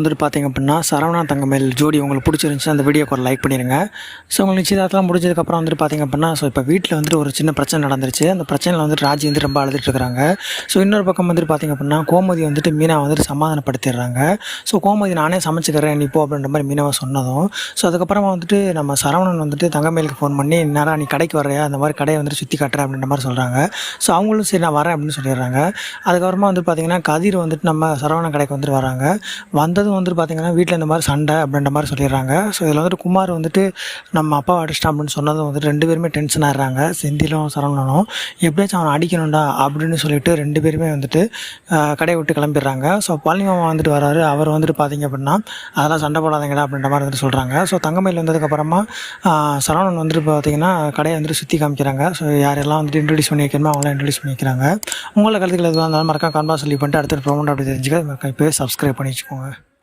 வந்துட்டு பார்த்தீங்க அப்படின்னா சரவணா தங்கமேல் ஜோடி உங்களுக்கு பிடிச்சிருந்துச்சு அந்த வீடியோக்கு ஒரு லைக் பண்ணிடுங்க ஸோ உங்களுக்கு நிச்சயதார்த்தம் முடிஞ்சதுக்கப்புறம் வந்துட்டு பார்த்தீங்க அப்படின்னா ஸோ இப்போ வீட்டில் வந்துட்டு ஒரு சின்ன பிரச்சனை நடந்துருச்சு. அந்த பிரச்சனையில் வந்துட்டு ராஜி வந்து ரொம்ப அழுதுட்டு இருக்கிறாங்க ஸோ இன்னொரு பக்கம் வந்துட்டு பார்த்தீங்க அப்படின்னா கோமதி வந்துட்டு மீனா வந்துட்டு சமாதானப்படுத்திடுறாங்க. ஸோ கோமதி நானே சமைச்சுக்கிறேன் நீ போ அப்படின்ற மாதிரி மீனாவை சொன்னதும். ஸோ அதுக்கப்புறமா வந்துட்டு நம்ம சரவணன் வந்துட்டு தங்கமேலுக்கு ஃபோன் பண்ணி நேரா நீ கடைக்கு வரையா அந்த மாதிரி கடையை வந்துட்டு சுற்றி காட்டுறேன் அப்படின்ற மாதிரி சொல்கிறாங்க ஸோ அவங்களும் சரி நான் வரேன் அப்படின்னு சொல்லிடுறாங்க. அதுக்கப்புறமா வந்து பார்த்திங்கன்னா கதிர் வந்துட்டு நம்ம சரவணன் கடைக்கு வந்துட்டு வராங்க. வந்ததும் வந்துட்டு பார்த்தீங்கன்னா வீட்டில் இந்த மாதிரி சண்டை அப்படின்ற மாதிரி சொல்லிடுறாங்க. ஸோ இதில் வந்துட்டு குமார் வந்துட்டு நம்ம அப்பா அடிச்சிட்டான் அப்படின்னு சொன்னதும் வந்துட்டு ரெண்டு பேருமே டென்ஷன் ஆகிறாங்க செந்திலும் சரவணனும் எப்படியாச்சும் அவனை அடிக்கணும்டா அப்படின்னு சொல்லிட்டு ரெண்டு பேருமே வந்துட்டு கடையை விட்டு கிளம்பிடுறாங்க. ஸோ பழனி மாமா வந்துட்டு வராரு. அவர் வந்துட்டு பார்த்தீங்க அப்படின்னா அதெல்லாம் சண்டை போடாதீங்கடா அப்படின்ற மாதிரி வந்துட்டு சொல்கிறாங்க ஸோ தங்கமயில் வந்ததுக்கப்புறமா சரவணன் வந்துட்டு பார்த்தீங்கன்னா கடையை வந்துட்டு சுற்றி காமிக்கிறாங்க. ஸோ யாரெல்லாம் வந்துட்டு இன்ட்ரடியூஸ் பண்ணி வைக்கணுமோ அவங்களாம் இன்ட்ரடியூஸ் பண்ணி வைக்கிறாங்க உங்களை கருத்துக்கள் எதுவாக இருந்தாலும் மறக்காம கன்வா சொல்லி பண்ணிட்டு அடுத்த ப்ரோமோட் அப்படி தெரிஞ்சுக்க. மறக்காம இப்போவே சப்ஸ்கிரைப் பண்ணி வச்சுக்கோங்க.